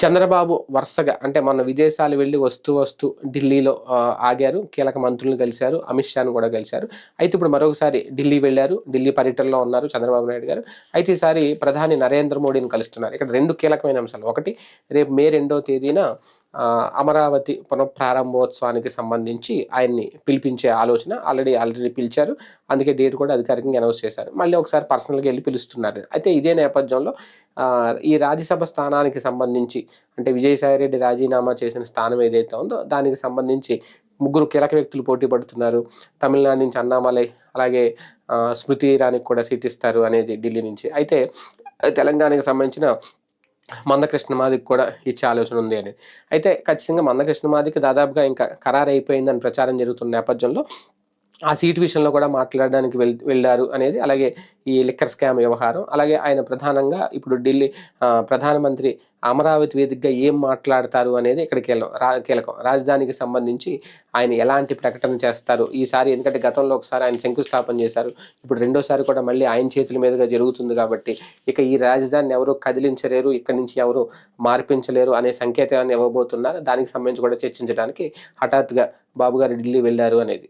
చంద్రబాబు వరుసగా అంటే మొన్న విదేశాలు వెళ్ళి వస్తూ వస్తూ ఢిల్లీలో ఆగారు. కీలక మంత్రులను కలిశారు. అమిత్ షాను కూడా కలిశారు. అయితే ఇప్పుడు మరొకసారి ఢిల్లీ వెళ్ళారు. ఢిల్లీ పర్యటనలో ఉన్నారు చంద్రబాబు నాయుడు గారు. అయితే ఈసారి ప్రధాని నరేంద్ర మోడీని కలుస్తున్నారు. ఇక్కడ రెండు కీలకమైన అంశాలు. ఒకటి రేపు మే రెండో తేదీన అమరావతి పునఃప్రారంభోత్సవానికి సంబంధించి ఆయన్ని పిలిపించే ఆలోచన ఆల్రెడీ ఆల్రెడీ పిలిచారు. అందుకే డేట్ కూడా అధికారికంగా అనౌన్స్ చేశారు. మళ్ళీ ఒకసారి పర్సనల్గా వెళ్ళి పిలుస్తున్నారు. అయితే ఇదే నేపథ్యంలో ఈ రాజ్యసభ స్థానానికి సంబంధించి అంటే విజయసాయి రెడ్డి రాజీనామా చేసిన స్థానం ఏదైతే ఉందో దానికి సంబంధించి ముగ్గురు కీలక వ్యక్తులు పోటీ పడుతున్నారు. తమిళనాడు నుంచి అన్నామలై అలాగే స్మృతి ఇరానీకి కూడా సీట్ ఇస్తారు అనేది ఢిల్లీ నుంచి. అయితే తెలంగాణకి సంబంధించిన మందకృష్ణ మాదికి కూడా ఇచ్చే ఆలోచన ఉంది అని. అయితే ఖచ్చితంగా మందకృష్ణ మాదికి దాదాపుగా ఇంకా ఖరారు అయిపోయిందని ప్రచారం జరుగుతున్న నేపథ్యంలో ఆ సీట్ విషయంలో కూడా మాట్లాడడానికి వెళ్ వెళ్ళారు అనేది అలాగే ఈ లిక్కర్ స్కామ్ వ్యవహారం. అలాగే ఆయన ప్రధానంగా ఇప్పుడు ఢిల్లీ ప్రధానమంత్రి అమరావతి వేదికగా ఏం మాట్లాడతారు అనేది ఇక్కడ కీలకం రా కీలకం. రాజధానికి సంబంధించి ఆయన ఎలాంటి ప్రకటన చేస్తారు? ఈసారి ఎందుకంటే గతంలో ఒకసారి ఆయన శంకుస్థాపన చేశారు. ఇప్పుడు రెండోసారి కూడా మళ్ళీ ఆయన చేతుల మీదుగా జరుగుతుంది కాబట్టి ఇక ఈ రాజధానిని ఎవరు కదిలించలేరు ఇక్కడి నుంచి ఎవరు మార్పించలేరు అనే సంకేతాన్ని ఇవ్వబోతున్నారు. దానికి సంబంధించి కూడా చర్చించడానికి హఠాత్తుగా బాబు గారు ఢిల్లీ వెళ్ళారు అనేది.